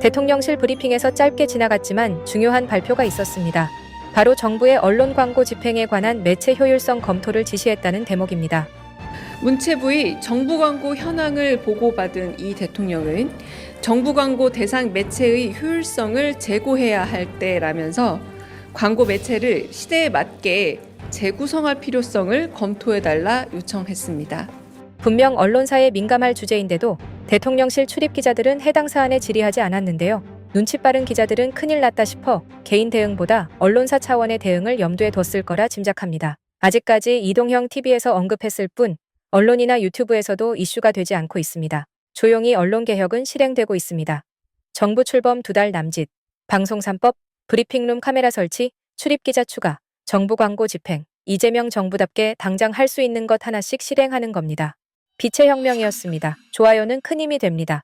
대통령실 브리핑에서 짧게 지나갔지만 중요한 발표가 있었습니다. 바로 정부의 언론 광고 집행에 관한 매체 효율성 검토를 지시했다는 대목입니다. 문체부의 정부 광고 현황을 보고받은 이 대통령은 정부 광고 대상 매체의 효율성을 재고해야 할 때라면서 광고 매체를 시대에 맞게 재구성할 필요성을 검토해달라 요청했습니다. 분명 언론사에 민감할 주제인데도 대통령실 출입 기자들은 해당 사안에 질의하지 않았는데요. 눈치 빠른 기자들은 큰일 났다 싶어 개인 대응보다 언론사 차원의 대응을 염두에 뒀을 거라 짐작합니다. 아직까지 이동형 TV에서 언급했을 뿐 언론이나 유튜브에서도 이슈가 되지 않고 있습니다. 조용히 언론 개혁은 실행되고 있습니다. 정부 출범 두 달 남짓, 방송 3법, 브리핑룸 카메라 설치, 출입 기자 추가, 정부 광고 집행, 이재명 정부답게 당장 할 수 있는 것 하나씩 실행하는 겁니다. 빛의 혁명이었습니다. 좋아요는 큰 힘이 됩니다.